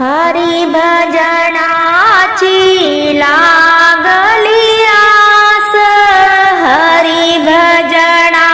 हरि भजना गलि हरि भजना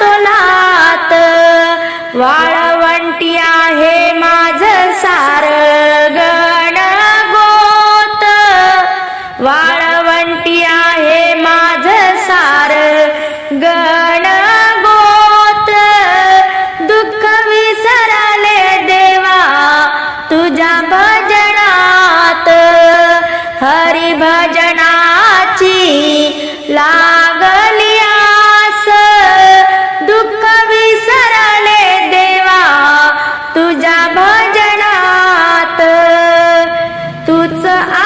तो नात वाळा the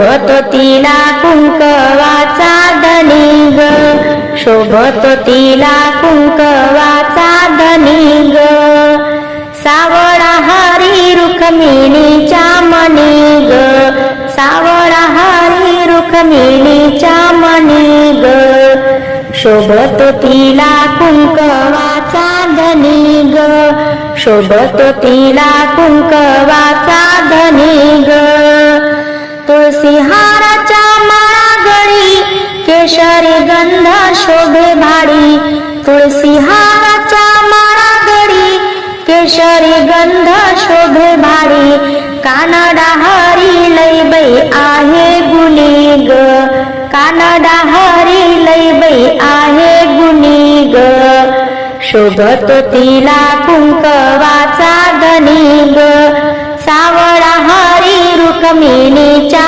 शोभतो तिला कुंकवाचा धनिग. शोभतो तिला कुंकवाचा धनिग. सावळा हरी रुक्मिणीच्या मणिग सावळा हरी रुक्मिणीच्या मणिग शोभतो तिला कुंकवाचा धनिग. शोभतो तिला कुंकवाचा धनिग. सिंहाराच्या माळा गळी केशरी गंध शोभे भाडी तुळसिहाराच्या माळा गळी केशरी गंध शोभे भाडी कानाडा हरी लय बाई आहे गुणी कानाडा हरी लय बाई आहे गुणी ग. शोभत तिला कुंक वाचा ग. सावळा हरी रुकमिणीच्या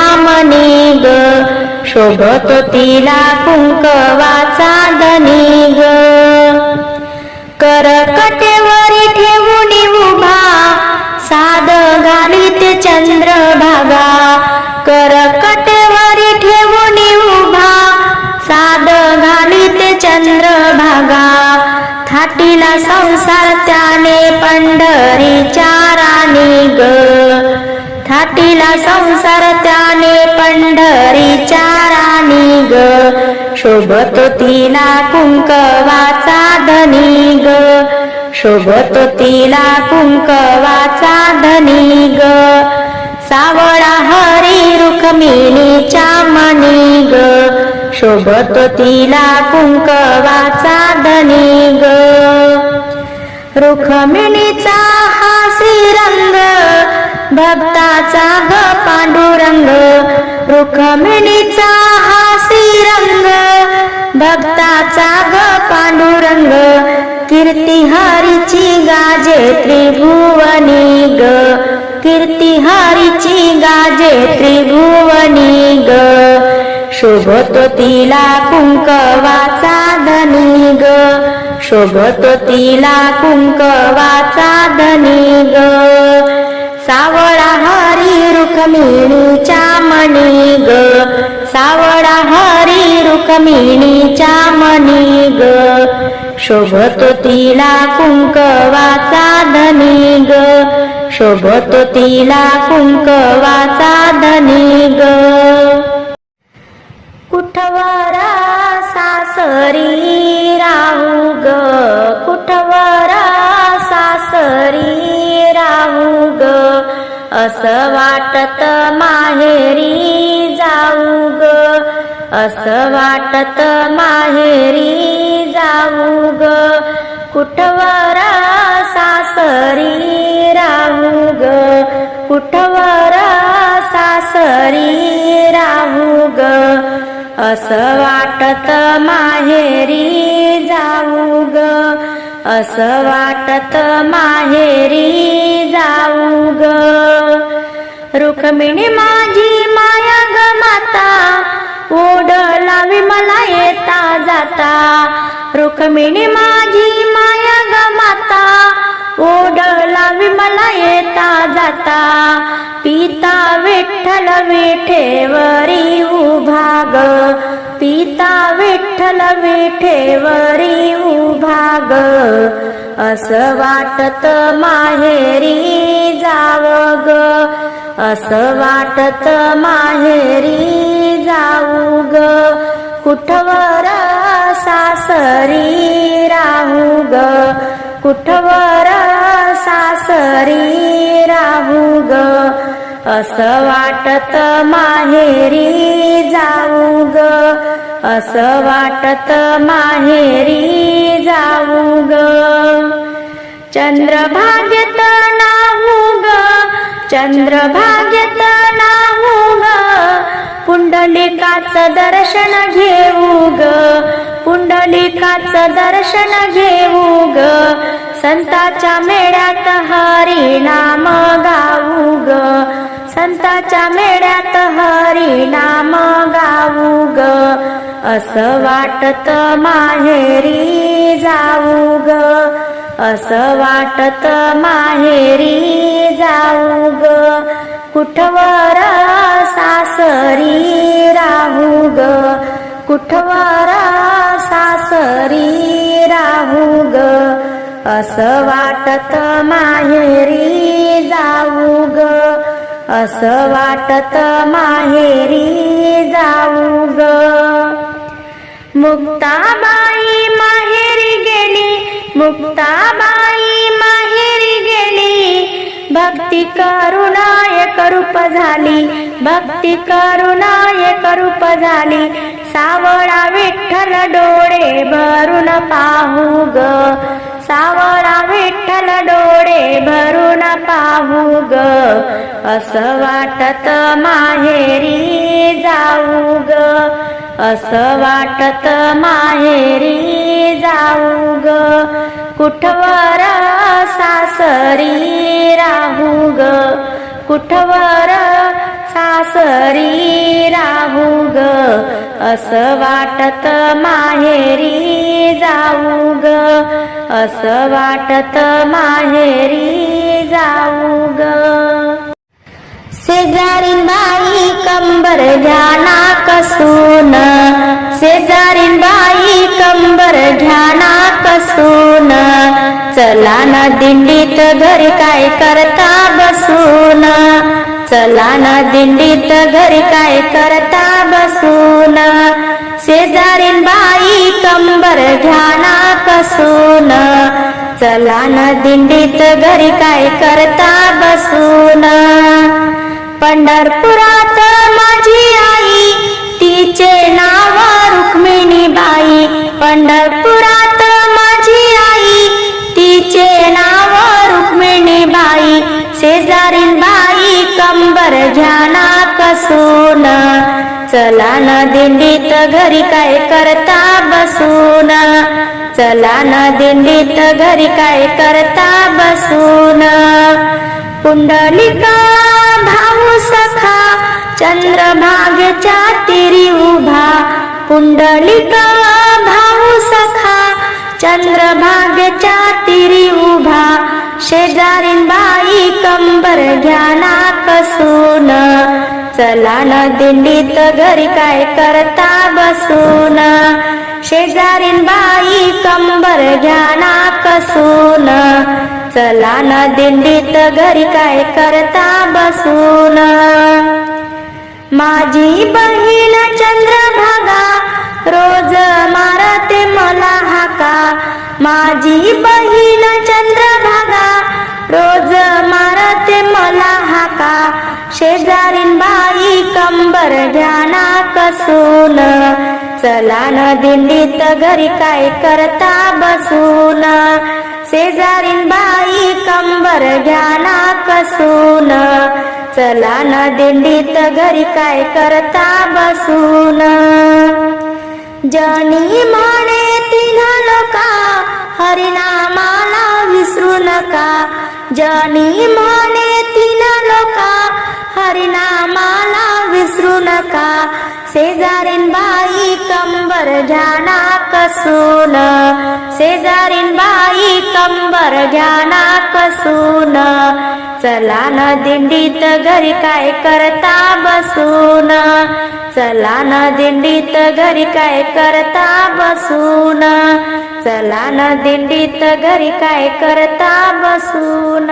शोभत तिला कुंकवाचा धनी ग करकटेवरी ठेवून उभा साद घालीत चंद्रभागा. करकटेवरी ठेवून उभा साद घालीत चंद्रभागा. थाटीला संसार त्याने पंढरीच्या राणी ग. थाटीला संसार शोभत तिला कुंकवाचा धनी ग. शोभत तिला कुंकवाचा धनी ग. सावळा हरी रुक्मिणीच्या मणी ग. शोभत तिला कुंकवाचा धनी ग. रुक्मिणीचा हा रंग भक्ताचा ग पांडुरंग. रुक्मिणीचा भक्ताचा ग पांडुरंग कीर्ती हरीची गाजे त्रिभुवनी ग. कीर्ती हरीची गाजे त्रिभुवनी ग. शोभतो तिला कुंकवाचा धनी ग. शोभतो तिला कुंकवाचा धनी ग. सावळा हरी रुक्मिणीच्या मणी ग. सावळा हरी रुक्मिणीच्या मणी ग. शोभतो तिला कुंकवाचा धनी ग. शोभतो तिला कुंकवाचा धनी ग. कुठवरा सासरी राहू ग. कुठवरा सासरी राहू ग. असं वाटत असं वाटत माहेरी जाऊ ग. कुठवरा सासरी राहू ग. कुठवरा सासरी राहू ग. असं वाटत माहेरी जाऊ ग. असं वाटत माहेरी जाऊ ग. रुक्मिणी मा जाता रुक्मिणी माझी माया ग माता ओढला विमला येता जाता. पिता विठ्ठल विठेवरी उभा ग. पिता विठ्ठल विठेवरी उभा ग. असं वाटत माहेरी जाव ग. असं वाटत माहेरी जाऊ ग. कुठवर सासरी राहू ग. कुठवर सासरी राहू ग? असं वाटत माहेरी जाऊ ग. असं वाटत माहेरी जाऊ ग. चंद्रभाग्यत नाहू ग. चंद्रभाग्यत नाहू ग. पुंडलिकाचं दर्शन घेऊ ग. पुंडलिकाचं दर्शन घेऊ ग. संताच्या मेळ्यात हरी नाम गाऊ ग. संताच्या मेळ्यात हरी नाम गाऊ ग. असं वाटत माहेरी जाऊ ग. असं वाटत माहेरी जाऊ ग. कुठवर सासरी राहू ग. कुठवरा सासरी राहू ग? असं वाटत माहेरी जाऊ ग. असं वाटत माहेरी जाऊ ग. मुक्ताबाई माहेरी गेली मुक्ताबाई माहेरी गेली. भक्ती करुणायक रूप झाली भक्ती करुणायक रूप झाली. सावळा विठ्ठल डोळे भरून पाहू ग. सावळा विठ्ठल डोळे भरून पाहू ग. असं वाटत माहेरी जाऊ ग. असं वाटत माहेरी जाऊ ग. कुठवर सासरी राहू ग? कुठवर सासरी असं वाटत माहेरी जाऊ ग. अस वाटत माहेरी जाऊ ग. शेजारीन बाई कंबर घ्याना कसून. शेजारीन बाई कंबर घ्याना कसून. चला ना दिंडीत घरी काय करता बसून. चला ना दिंडीत घरी काय करता बसून. शेजारीन बाई कंबर घ्याना कसून चला ना दिंडीत घरी काय करता बसून? पंढरपुरात माझी आई तिचे नाव रुक्मिणी बाई. पंढरपुरात माझी आई तिचे नाव रुक्मिणी बाई. शेजारीन बाई कंबर घ्याना कसून चला न दिंडीत घरी काय करता बसून? चला न दिंडीत घरी काय करता बसून? पुंडलिका भाऊ सखा चंद्रभागेच्या तिरी उभा. पुंडलिका भाऊ सखा चंद्रभागेच्या तिरी उभा. शेजारीन बाई कंबर घ्याना कसून. चला न दिंडीत घरी काय करता बसून? शेजारीन बाई कंबर घ्या ना कसून. चला न दिंडीत घरी काय करता बसून? माझी बहीण चंद्रभागा रोज मारते मला हाका. माझी बहीण चंद्रभागा रोज मारते मला हाका. शेजारीन बाई कंबर घ्याना कसून. चला न दिंडीत घरी काय करता बसून. शेजारीन बाई कंबर ध्याना कसून. चला न दिंडीत घरी काय करता बसून. जनी म्हणे तिन्हा लोका हरिनामाला विसरू नका. जनी म्हणे तिन्हा लोका हरिनामाला विसरू नका. शेजारीन बाई कंबर घ्याना कसून. शेजारीन बाई कंबर घ्याना कसून. चला न दिंडीत घरी काय करता बसून. चला न दिंडीत घरी काय करता बसून. चला न दिंडीत घरी काय करता बसून.